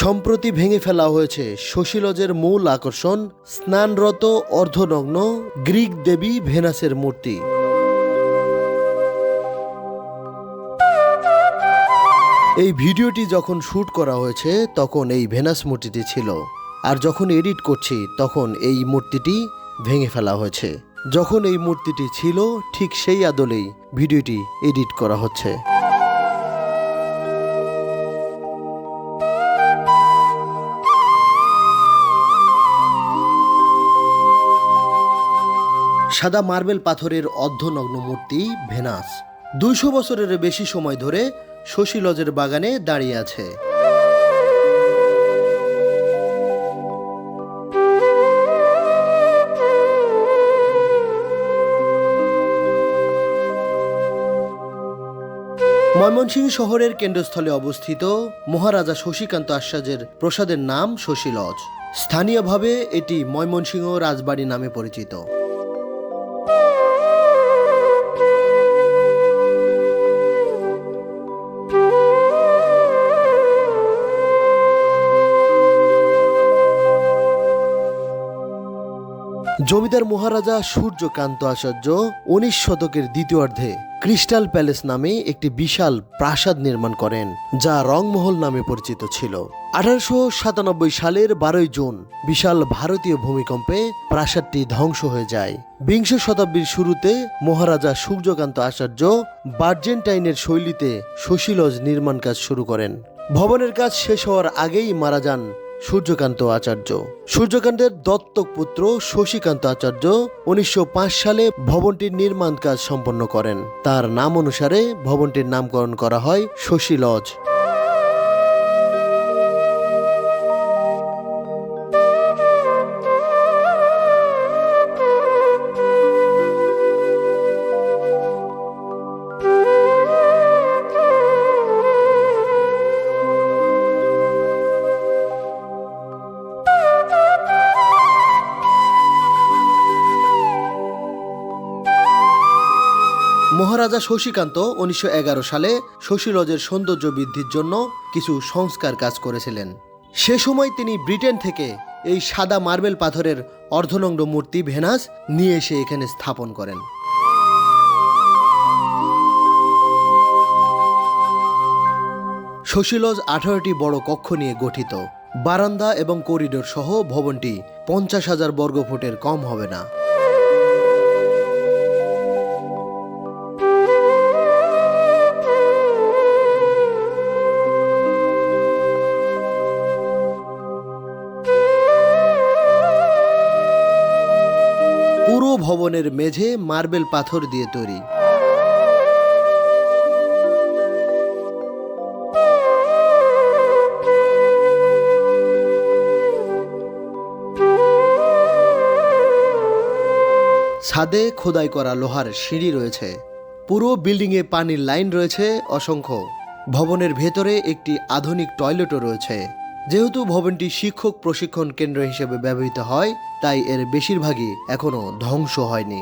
সম্প্রতি ভেঙে ফেলা হয়েছে শশীলজের মূল আকর্ষণ, স্নানরত অর্ধনগ্ন গ্রিক দেবী ভেনাসের মূর্তি। এই ভিডিওটি যখন শ্যুট করা হয়েছে, তখন এই ভেনাস মূর্তিটি ছিল। আর যখন এডিট করছি, তখন এই মূর্তিটি ভেঙে ফেলা হয়েছে। যখন এই মূর্তিটি ছিল, ঠিক সেই আদলেই ভিডিওটি এডিট করা হচ্ছে। সাদা মার্বেল পাথরের অর্ধনগ্ন মূর্তি, ভেনাস। দুইশো বছরের বেশি সময় ধরে শশী লজের বাগানে দাঁড়িয়ে আছে। ময়মনসিংহ শহরের কেন্দ্রস্থলে অবস্থিত মহারাজা শশীকান্ত আশ্বাজের প্রসাদের নাম শশী লজ। স্থানীয়ভাবে এটি ময়মনসিংহ রাজবাড়ি নামে পরিচিত। জমিদার মহারাজা সূর্যকান্ত আচার্য উনিশ শতকের দ্বিতীয়ার্ধে ক্রিস্টাল প্যালেস নামে একটি বিশাল প্রাসাদ নির্মাণ করেন, যা রংমহল নামে পরিচিত ছিল। আঠারোশো সাতানব্বই সালের বারোই জুন বিশাল ভারতীয় ভূমিকম্পে প্রাসাদটি ধ্বংস হয়ে যায়। বিংশ শতাব্দীর শুরুতে মহারাজা সূর্যকান্ত আচার্য বার্জেন্টাইনের শৈলীতে শশীলজ নির্মাণ কাজ শুরু করেন। ভবনের কাজ শেষ হওয়ার আগেই মারা যান সূর্যকান্ত আচার্য। সূর্যকান্তের দত্তক পুত্র শশীকান্ত আচার্য উনিশশো পাঁচ সালে ভবনটির নির্মাণ কাজ সম্পন্ন করেন। তার নাম অনুসারে ভবনটির নামকরণ করা হয় শশী লজ। মহারাজা শশীকান্ত উনিশশো এগারো সালে শশীলজের সৌন্দর্য বৃদ্ধির জন্য কিছু সংস্কার কাজ করেছিলেন। সে সময় তিনি ব্রিটেন থেকে এই সাদা মার্বেল পাথরের অর্ধনগ্ন মূর্তি ভেনাস নিয়ে এসে এখানে স্থাপন করেন। শশীলজ আঠারোটি বড় কক্ষ নিয়ে গঠিত। বারান্দা এবং করিডোর সহ ভবনটি পঞ্চাশ হাজার বর্গফুটের কম হবে না। ভবনের মেঝে মার্বেল পাথর দিয়ে তৈরি। ছাদে খোদাই করা লোহার সিঁড়ি রয়েছে। পুরো বিল্ডিংয়ে পানির লাইন রয়েছে অসংখ্য। ভবনের ভেতরে একটি আধুনিক টয়লেটও রয়েছে। যেহেতু ভবনটি শিক্ষক প্রশিক্ষণ কেন্দ্র হিসেবে ব্যবহৃত হয় তাই এর বেশিরভাগই এখনও ধ্বংস হয়নি।